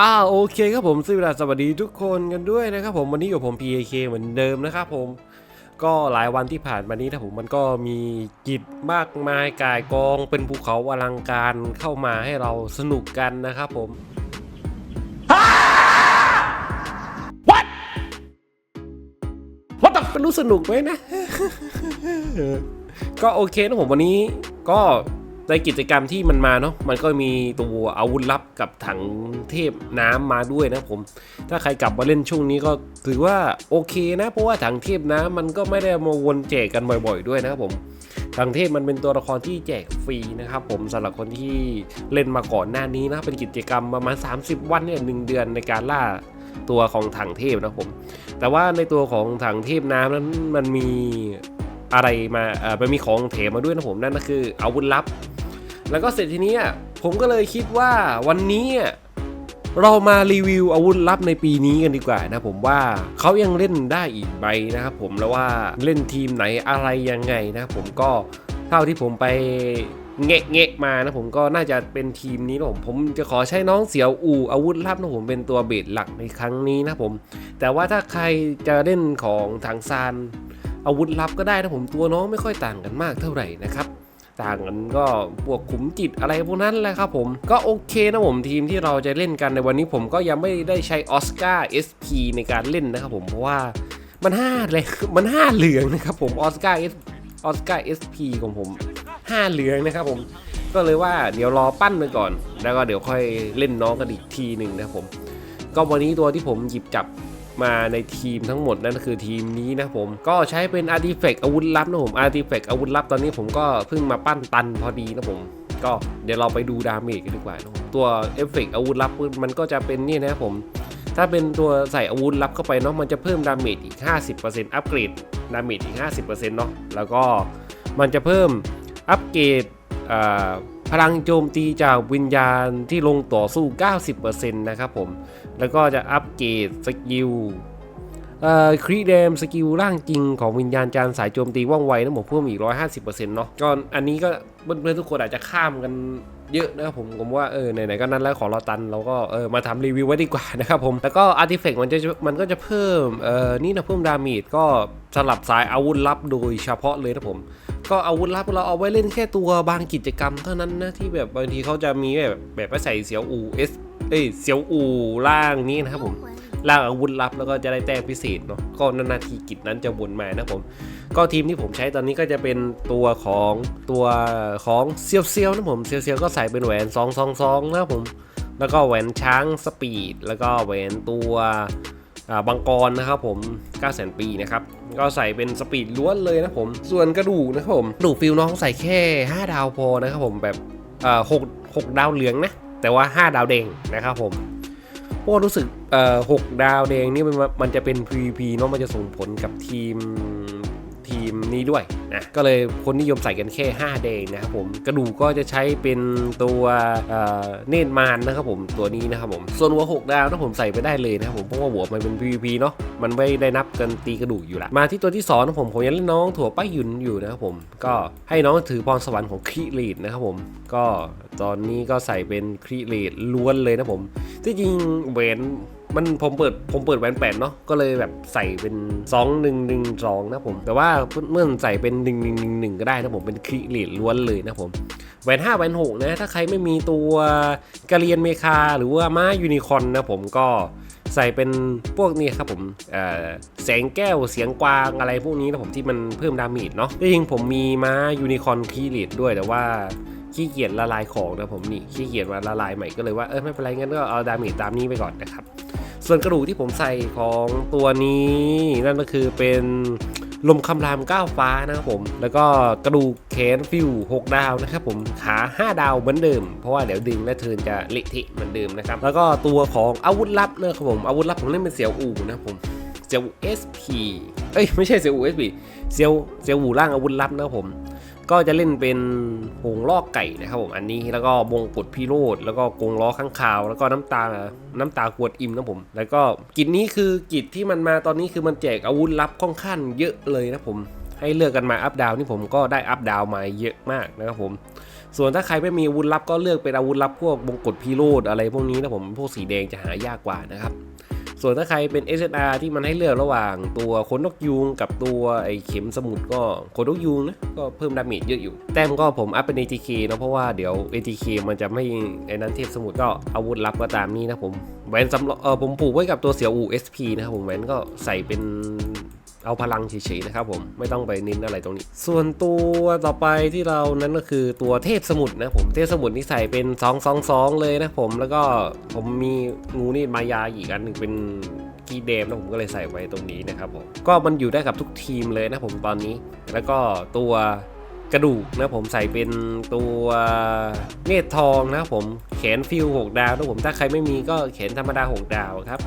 อ้าวโอเคครับผมสวัสดีสวัสดีทุกคนกันด้วยนะครับผมวันนี้กับผม PAK เหมือนเดิมนะครับผมก็หลายวันที่ผ่านมานี้นะผมมันก็มีกิจมากมายกายกองเป็นภูเขาอลังการเข้ามาให้เราสนุกกันนะครับผม What What the ไม่รู้สนุกไหมนะ ก็โอเคนะผมวันนี้ก็ ในกิจกรรมที่มันมาเนาะมันก็มีตัวอาวุธลับกับถังเทพน้ำมาด้วยนะผม ถ้าใครกลับมาเล่นช่วงนี้ก็ถือว่าโอเคนะ เพราะว่าถังเทพน้ำมันก็ไม่ได้มาวนแจกกันบ่อย ๆ ด้วยนะครับผมถังเทพมันเป็นตัวละครที่แจกฟรีนะครับผมสำหรับคนที่เล่นมาก่อนหน้านี้นะเป็นกิจกรรมประมาณ 30 วันเนี่ยหนึ่งเดือนในการล่าตัวของถังเทพนะครับผม แต่ว่าในตัวของถังเทพน้ำนั้นมันมีอะไรมาเออมันมีของแถมมาด้วยนะผมนั่นก็คืออาวุธลับ แล้วก็เสร็จทีนี้ผมก็เลยคิดว่าวันนี้เรามารีวิวอาวุธลับในปีนี้กันดีกว่านะผมว่าเขายังเล่นได้อีกใบนะครับผมแล้วว่าเล่นทีมไหนอะไรยังไงนะครับผมก็เท่าที่ผมไปเงะเงะมานะผมก็น่าจะเป็นทีมนี้นะผมผมจะขอใช้น้องเสียวอูอาวุธลับนะผมเป็นตัวเบสหลักในครั้งนี้นะผม แต่ว่าถ้าใครจะเล่นของทางซานอาวุธลับก็ได้นะผมตัวน้องไม่ค่อยต่างกันมากเท่าไหร่นะครับ ต่างกันก็พวกขุมจิตอะไรพวกนั้นแหละครับผม ก็โอเคนะผมทีมที่เราจะเล่นกันในวันนี้ผมก็ยังไม่ได้ใช้ออสการ์ SP ในการเล่นนะครับผมเพราะว่ามันห้าเลยมันห้าเหลืองนะครับผมออสการ์ออสการ์ SP ของผมห้าเหลืองนะครับผมก็เลยว่าเดี๋ยวรอปั้นไปก่อน แล้วก็เดี๋ยวค่อยเล่นน้องกันอีกทีหนึ่งนะครับผม ก็วันนี้ตัวที่ผมหยิบจับ มาในทีมทั้งหมดนั่นคือทีมนี้นะผม ก็ใช้เป็นอาร์ติแฟกอาวุธลับนะผมอาร์ติแฟกอาวุธลับตอนนี้ผมก็เพิ่งมาปั้นตันพอดีนะผมก็เดี๋ยวเราไปดูดาเมจกันดีกว่านะตัวเอฟเฟกอาวุธลับมันก็จะเป็นนี่นะครับผม ถ้าเป็นตัวใส่อาวุธลับเข้าไปเนาะมันจะเพิ่มดาเมจอีก 50%อัปเกรดดาเมจอีก 50%เนาะแล้วก็มันจะเพิ่มอัปเกรดอ่า พลังโจมตีจากวิญญาณที่ลงต่อสู้ 90%นะครับผม แล้วก็จะอัปเกรดสกิลเอ่อครีเดมสกิลร่างจริงของวิญญาณจานสายโจมตีว่องไวนะผมเพิ่มอีก 150%เนาะก็อันนี้ก็ เพื่อนๆทุกคนอาจจะข้ามกันเยอะนะครับผมผมว่าเออไหนๆก็นั้นแล้วของเราตันเราก็เออมาทำรีวิวไว้ดีกว่านะครับผมแล้วก็อาร์ติแฟกต์มันจะมันก็จะเพิ่มเออนี่นะเพิ่มดาเมจก็สลับสายอาวุธลับโดยเฉพาะเลยนะผม ก็อาวุธลับเราเอาไว้เล่นแค่ตัวบางกิจกรรมเท่านั้นนะที่แบบบางทีเขาจะมีแบบแบบไปใส่เสียวอูเอสเอ้ยเสียวอูล่างนี้นะครับผม ล่างอาวุธลับแล้วก็จะได้แต้มพิเศษเนาะก็นาทีกิจนั้นจะวนมานะผม ก็ทีมที่ผมใช้ตอนนี้ก็จะเป็นตัวของตัวของเซียวเซียวนะผมเซียวเซียวก็ใส่เป็นแหวน2 2 2นะครับผมแล้วก็แหวนช้างสปีด แล้วก็แหวนตัวบังกรนะครับผม9แสนปีนะครับ ก็ใส่เป็นสปีดล้วนเลยนะผม ส่วนกระดูกนะครับผมกระดูกฟิลน้องใส่แค่ 5 ดาวพอนะครับผมแบบอ่าหกหกดาวเหลืองนะ แต่ว่า 5 ดาวแดงนะครับผม เพราะว่ารู้สึกเอ่อหกดาวแดงนี่มันมันจะเป็น PVP เนาะมันจะส่งผลกับทีม มนี้ด้วยนะก็เลยคนนิยมใส่กันแค่ 5 แดงนะครับผมกระดูกก็จะใช้เป็นตัวเเนตรมานนะครับผมตัวนี้นะครับผมส่วนหัว 6 ดาวนะผมใส่ไปได้เลยนะครับผมเพราะว่าหัวมันเป็น PVP เนาะมันไม่ได้นับกันตีกระดูกอยู่ละมาที่ตัวที่2นะผมผมยังเล่นน้องถั่วป้ายหยุนอยู่นะครับผมก็ให้น้องถือพรสวรรค์ของครีลีดนะครับผมก็ตอนนี้ก็ใส่เป็นครีลีดล้วนเลยนะผมที่จริงแหวน มันผมเปิดผมเปิดแหวนแปดเนาะก็เลยแบบใส่เป็น 2 1 1 2 นะผม แต่ว่าเมื่อใส่เป็น 1 1 1 1 ก็ได้นะผมเป็นคลิเลตล้วนเลยนะผมแหวน5แหวน6นะถ้าใครไม่มีตัวกาเรียนเมคาหรือว่าม้ายูนิคอนนะผมก็ใส่เป็นพวกนี้ครับผมเอ่อแสงแก้วเสียงกวางอะไรพวกนี้นะผมที่มันเพิ่มดาเมจเนาะจริงผมมีม้ายูนิคอนคลีเลตด้วยแต่ว่าขี้เกียจละลายของนะผมนี่ขี้เกียจมาละลายใหม่ก็เลยว่าเออไม่เป็นไรงั้นก็เอาดาเมจตามนี้ไปก่อนนะครับ ส่วนกระดูกที่ผมใส่ของตัวนี้ นั่นก็คือเป็นลมคำรามก้าวฟ้านะครับผม แล้วก็กระดูกแขนฟิว 6 ดาวนะครับผม ขา 5 ดาวเหมือนเดิม เพราะว่าเดี๋ยวดึงและเทินจะเละเทะเหมือนเดิมนะครับ แล้วก็ตัวของอาวุธลับนะครับผม อาวุธลับผมเล่นเป็นเสียวอูนะครับผม เสียว SP เอ้ยไม่ใช่เสียวอู SP เสียวเสียวอูร่างอาวุธลับนะครับผม ก็จะเล่นเป็นหงลอกไก่นะครับผมอันนี้แล้วก็บงกดพิโรธแล้วก็กงล้อข้างคาว แล้วก็น้ำตาน้ำตากวดอิมนะผม แล้วก็กิจนี้คือกิจที่มันมาตอนนี้คือมันแจกอาวุธลับค่อนข้างเยอะเลยนะผมให้เลือกกันมาอัพดาวนี่ผมก็ได้อัพดาวมาเยอะมากนะครับผม ส่วนถ้าใครไม่มีอาวุธลับก็เลือกเป็นอาวุธลับพวกมงกุฎพีโรดอะไรพวกนี้นะผมพวกสีแดงจะหายากกว่านะครับ ส่วนถ้าใครเป็น SSR ที่มันให้เลือกระหว่างตัวคนนกยูงกับตัวไอเข็มสมุดก็คนนกยูงนะก็เพิ่มดาเมจเยอะอยู่ แต้มก็ผมอัพเป็น ATK นะเพราะว่าเดี๋ยว ATK มันจะไม่ไอ้นั้นเทพสมุดก็อาวุธลับก็ตามนี้นะผมแหวนสำรองเออผมปลูกไว้กับตัวเสี่ยวอู SP นะครับผมแหวนก็ใส่เป็น เอาพลังเฉยๆนะครับผมไม่ต้องไปเน้นอะไรตรงนี้ ส่วนตัวต่อไปที่เรานั้นก็คือตัวเทพสมุทรนะผมเทพสมุทรนี่ใส่เป็น2 2 2เลยนะผมแล้วก็ผมมีงูนี่มายาอีกอันหนึ่งเป็นกีเดมนะผมก็เลยใส่ไว้ตรงนี้นะครับผมก็มันอยู่ได้กับทุกทีมเลยนะผมตอนนี้ แล้วก็ตัวกระดูกนะผมใส่เป็นตัวเนตรทองนะผมแขนฟิว6ดาวนะผมถ้าใครไม่มีก็แขนธรรมดา 6 ดาวครับ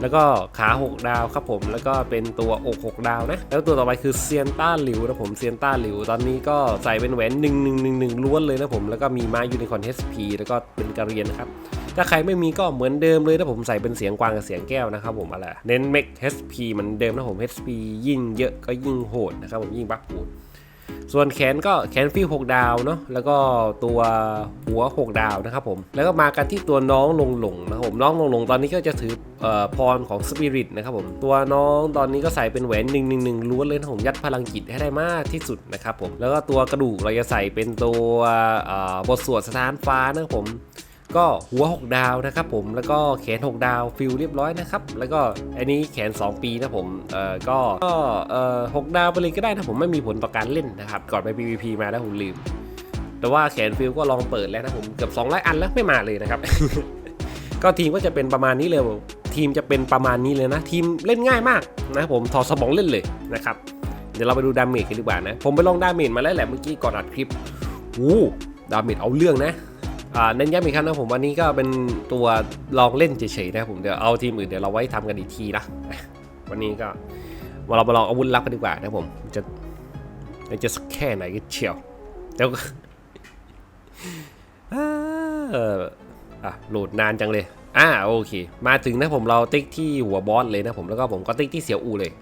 แล้วก็ขา6ดาวครับผมแล้วก็เป็นตัวอก6ดาวนะแล้วตัวต่อไปคือเซียนต้าหลิวนะผมเซียนต้าหลิว ตอนนี้ก็ใส่เป็นแหวน1 1 1 1ล้วนเลยนะผมแล้วก็มีม้ายูนิคอร์น HP แล้วก็เป็นกระเรียนนะครับถ้าใครไม่มีก็เหมือนเดิมเลยนะผมใส่เป็นเสียงกวางกับเสียงแก้วนะครับผมอะไรเน้นเมก HP เหมือนเดิมนะผม HP ยิ่งเยอะก็ยิ่งโหดนะครับผมยิ่งบัฟโหด ส่วนแขนก็แขนฟิว6ดาวเนาะแล้วก็ตัวหัว 6 ดาวนะครับผมแล้วก็มากันที่ตัวน้องลงหลงนะครับผมน้องลงหลงตอนนี้ก็จะถือออพรของสปิริตนะครับผมตัวน้องตอนนี้ก็ใส่เป็นแหวน1 1 1ล้วนเลยนะผมยัดพลังจิตให้ได้มากที่สุดนะครับผมแล้วก็ตัวกระดูกเราจะใส่เป็นตัวบทสวดสถานฟ้านะครับผม ก็หัว 6 ดาวนะครับผมแล้วก็แขน 6 ดาวฟิลเรียบร้อยนะครับแล้วก็อันนี้แขน 2 ปีนะผมเอ่อก็ก็เอ่อ6ดาวไปเลยก็ได้นะผมไม่มีผลต่อการเล่นนะครับก่อนไป PVP มาแล้วผมลืม แต่ว่าแขนฟิลก็ลองเปิดแล้วนะผมเกือบ200 อันแล้วไม่มาเลยนะครับ ก็ทีมก็จะเป็นประมาณนี้เลยทีมจะเป็นประมาณนี้เลยนะ ทีมเล่นง่ายมากนะผมถอดสมองเล่นเลยนะครับเดี๋ยวเราไปดูดาเมจกันดีกว่านะ ผมไปลองดาเมจมาแล้วแหละเมื่อกี้ก่อนอัดคลิป อู้ ดาเมจเอาเรื่องนะ เน้นย้ำอีกครั้งนะผมวันนี้ก็เป็นตัวลองเล่นเฉยๆนะครับผมเดี๋ยวเอาทีมอื่นเดี๋ยวเราไว้ทำกันอีกทีนะวันนี้ก็มาเรามาลองอาวุธลับกันดีกว่านะผมจะจะสักแค่ไหนกันเชียวเดี๋ยวก็อ่าเอออะโหลดนานจังเลยอ่าโอเค มาถึงนะผมเราติ๊กที่หัวบอสเลยนะผมแล้วก็ผมก็ติ๊กที่เสียวอูเลย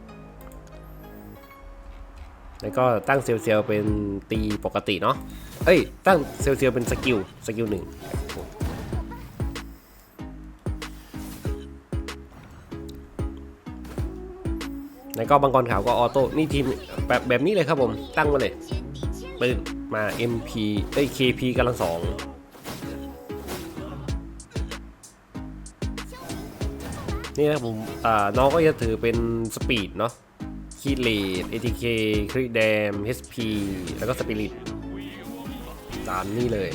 แล้วก็ตั้งเซลล์เซลล์เป็นตีปกติเนาะ เอ้ย ตั้งเซลล์เซลล์เป็นสกิล สกิลหนึ่งแล้วก็บางกรขาวก็ออโต้ นี่ทีมแบบแบบนี้เลยครับผม ตั้งมาเลยปืนมา MP เอ้ย KP กำลังสองนี่นะผมอ่าน้องก็จะถือเป็นสปีดเนาะคีเลด ATK คริแดม HP แล้วก็สปิริต ตามนี่เลย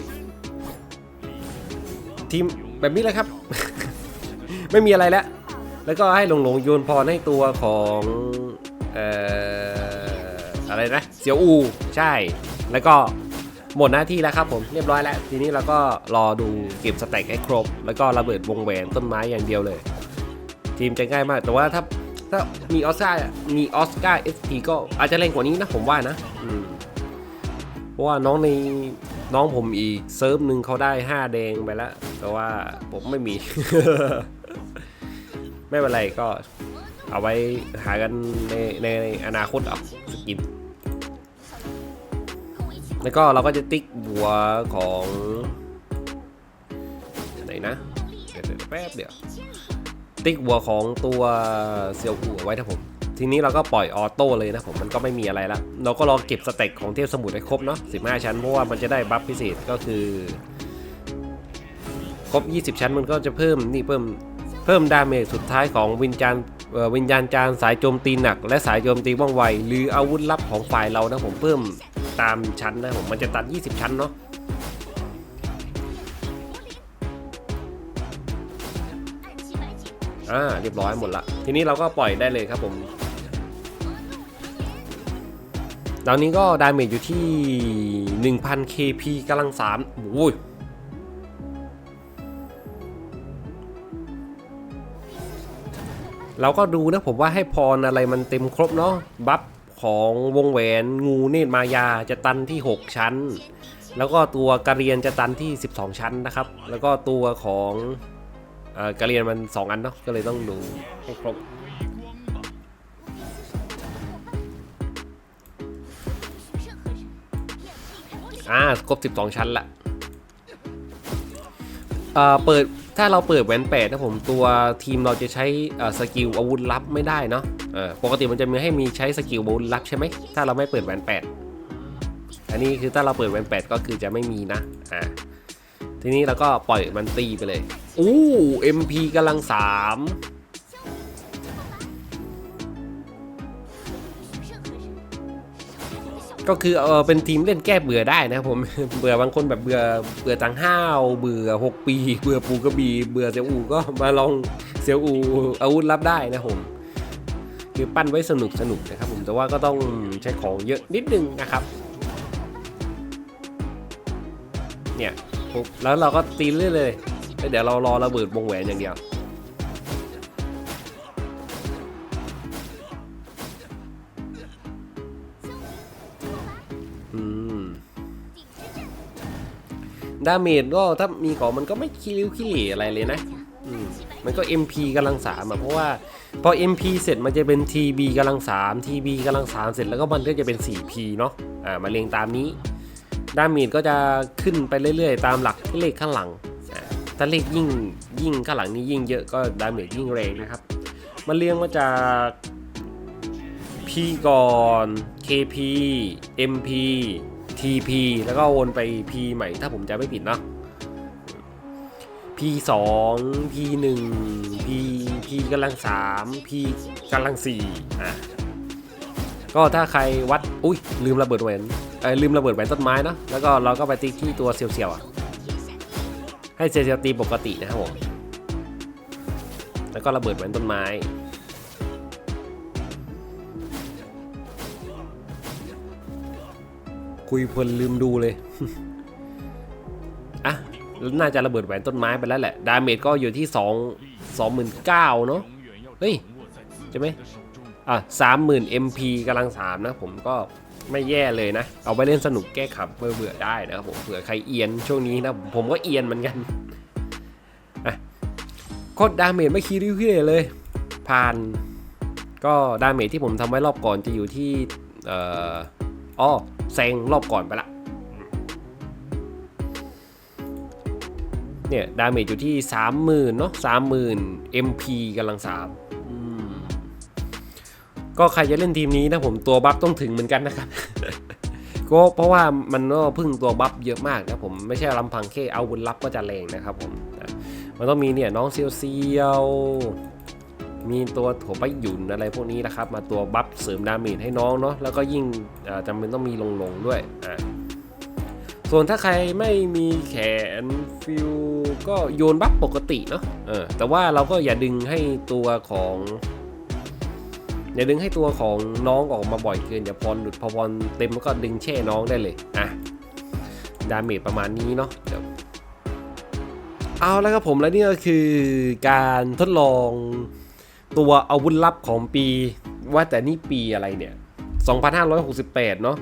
ทีมแบบนี้เลยครับ ไม่มีอะไรแล้ว แล้วก็ให้หลงหลงๆโยนพรให้ตัวของเอ่ออะไรนะเสียวอูใช่ แล้วก็หมดหน้าที่แล้วครับผมเรียบร้อยแล้ว ทีนี้เราก็รอดูเก็บสแต็กให้ครบ แล้วก็ระเบิดวงแหวนต้นไม้อย่างเดียวเลย ทีมจะง่ายมาก แต่ว่าถ้าถ้ามีออสการ์มีออสการ์เอสพีก็อาจจะแรงกว่านี้นะผมว่านะเพราะว่าน้องใน น้องผมอีกเซิร์ฟหนึ่งเขาได้ 5 แดงไปแล้ว แต่ว่าผมไม่มี ไม่เป็นไรก็เอาไว้หากันในในในอนาคตเอาสกิน แล้วก็เราก็จะติ๊กบัวของไหนนะเดี๋ยวแป๊บเดี๋ยว ติ๊กบัวของตัวเซียวอูไว้นะผม ทีนี้เราก็ปล่อยออโต้เลยนะผมมันก็ไม่มีอะไรละเราก็รอเก็บสเต็กของเทพสมุทรให้ครบเนาะ15 ชั้นเพราะว่ามันจะได้บัฟพิเศษก็คือ ครบ 20 ชั้นมันก็จะเพิ่มนี่เพิ่มเพิ่มดาเมจสุดท้ายของวิญญาณวิญญาณจารย์สายโจมตีหนัก และสายโจมตีว่องไว หรืออาวุธลับของฝ่ายเรานะผมเพิ่มตามชั้นนะผมมันจะตัด 20 ชั้นเนาะอ่าเรียบร้อยหมดละ ทีนี้เราก็ปล่อยได้เลยครับผม ตอนนี้ก็ดาเมจอยู่ที่ 1,000 KP กำลังสามโอ้ยเราก็ดูนะผมว่าให้พรอะไรมันเต็มครบเนาะบัฟของวงแหวนงูเนตรมายาจะตันที่ 6 ชั้น แล้วก็ตัวกระเรียนจะตันที่ 12 ชั้นนะครับ แล้วก็ตัวของอกระเรียนมัน 2 อันเนาะก็เลยต้องดูให้ครบ อ่าครบ 12 ชั้นละเอ่อเปิดถ้าเราเปิดแหวนแปดนะผมตัวทีมเราจะใช้สกิลอาวุธลับไม่ได้เนาะเออปกติมันจะมีให้มีใช้สกิลอาวุธลับใช่ไหมถ้าเราไม่เปิดแหวนแปดอันนี้คือถ้าเราเปิดแหวนแปดก็คือจะไม่มีนะอ่าทีนี้เราก็ปล่อยมันตีไปเลยอู้ MP กำลังสาม ก็คือเออเป็นทีมเล่นแก้เบื่อได้นะครับผมเบื่อบางคนแบบเบื่อเบื่อตังห้าวเบื่อ 6 ปี เบื่อปูกระบีเบื่อเซียวอูก็มาลองเซียวอูอาวุธรับได้นะผมคือปั้นไว้สนุกสนุกนะครับผมแต่ว่าก็ต้องใช้ของเยอะนิดนึงนะครับเนี่ยแล้วเราก็ตีเรื่อยเลยเดี๋ยวเรารอระเบิดวงแหวนอย่างเดียว ดาเมจก็ถ้ามีของมันก็ไม่คิริ้วขี้เหร่อะไรเลยนะมมันก็ MP กำลังสามอะเพราะว่าพอ MP เสร็จมันจะเป็น TB กำลังสาม TB กำลังสามเสร็จแล้วก็มันก็จะเป็น 4P เนาะอ่ามาเรียงตามนี้ดาเมจก็จะขึ้นไปเรื่อยๆ ตามหลักเลขข้างหลังถ้าเลขยิ่งยิ่งข้างหลังนี้ยิ่งเยอะก็ดาเมจยิ่งแรงนะครับ มันเรียงมาจาก P ก่อน KP MP TP แล้วก็วนไป P ใหม่ถ้าผมจะไม่ผิดเนาะ P 2 P 1 P P กำลัง 3 P กำลัง4อะก็ถ้าใครวัด อุ้ยลืมระเบิดแหวนเอ้ลืมระเบิดแหวนต้นไม้นะแล้วก็เราก็ไปตีที่ตัวเซียวๆอะให้เซียวๆตีปกตินะครับผมแล้วก็ระเบิดแหวนต้นไม้ คุยเพลินลืมดูเลย อะแล้วน่าจะระเบิดแหวนต้นไม้ไปแล้วแหละ ดาเมจก็อยู่ที่2 29,000เนาะ เฮ้ย ใช่ไหมอะ30,000 MP กำลังสามนะ ผมก็ไม่แย่เลยนะ เอาไปเล่นสนุกแก้ขับเบื่อได้นะครับผม เผื่อใครเอียนช่วงนี้นะ ผมก็เอียนเหมือนกันอะก็ดาเมจไม่คีริ้วขี้เหร่เลย ผ่าน ก็ดาเมจที่ผมทำไว้รอบก่อนจะอยู่ที่ เอ่ออ๋อ แซงรอบก่อนไปละเนี่ย ดาเมจอยู่ที่ 30,000เนาะ30,000 MP กำลังสามก็ใครจะเล่นทีมนี้นะผมตัวบัฟต้องถึงเหมือนกันนะครับก็เพราะว่ามันก็พึ่งตัวบัฟเยอะมากนะผมไม่ใช่ลำพังแค่เอาวุนลับก็จะแรงนะครับผมมันต้องมีเนี่ยน้องเซียวเซียว มีตัวถั่วไปหยุ่นอะไรพวกนี้นะครับ มาตัวบัฟเสริมดาเมจให้น้องเนาะแล้วก็ยิ่งจำเป็นต้องมีลงลงๆด้วยอ่าส่วนถ้าใครไม่มีแขนฟิวก็โยนบัฟปกติเนาะเออแต่ว่าเราก็อย่าดึงให้ตัวของอย่าดึงให้ตัวของน้องออกมาบ่อยเกินอย่าพรหลุดพอพรเต็มแล้วก็ดึงแช่น้องได้เลยอะดาเมจประมาณนี้เนาะเดี๋ยวเอาแล้วครับผมแล้วนี่ก็คือการทดลอง ตัวอาวุธลับของปีว่าแต่นี่ปีอะไรเนี่ย 2568 เนาะ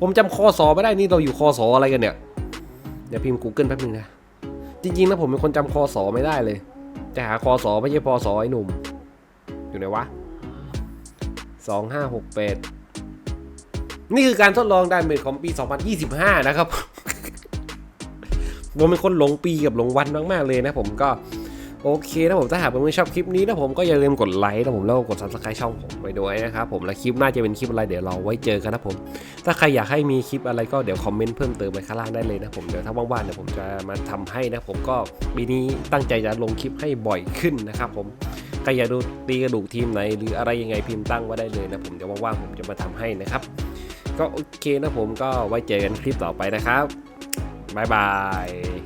ผมจำคอสอไม่ได้นี่เราอยู่คอสออะไรกันเนี่ย เดี๋ยวพิมพ์ Google แป๊บนึงนะ จริงๆนะผมเป็นคนจำคอสอไม่ได้เลย จะหาคอสอไม่ใช่พอสอไอ้หนุ่ม อยู่ไหนวะสองห้าหกแปดนี่คือการทดลองดานเมจของปี 2025 นะครับ ผมเป็นคนหลงปีกับหลงวันมากๆเลยนะผมก็ โอเคนะผมถ้าหากเพื่อนๆชอบคลิปนี้นะผมก็อย่าลืมกดไลค์นะผมแล้วก็กด subscribe ช่องผมไปด้วยนะครับผมและคลิปหน้าจะเป็นคลิปอะไรเดี๋ยวเราไว้เจอกันนะผม ถ้าใครอยากให้มีคลิปอะไรก็เดี๋ยวคอมเมนต์เพิ่มเติมไปข้างล่างได้เลยนะผมเดี๋ยวถ้าว่างๆเดี๋ยวผมจะมาทำให้นะผมก็ปีนี้ตั้งใจจะลงคลิปให้บ่อยขึ้นนะครับผมใครอยากดูตีกระดูกทีมไหน หรืออะไรยังไงพิมพ์ตั้งไว้ได้เลยนะผมเดี๋ยวว่างๆผมจะมาทำให้นะครับ ก็โอเคนะผมก็ไว้เจอกันคลิปต่อไปนะครับบ๊ายบาย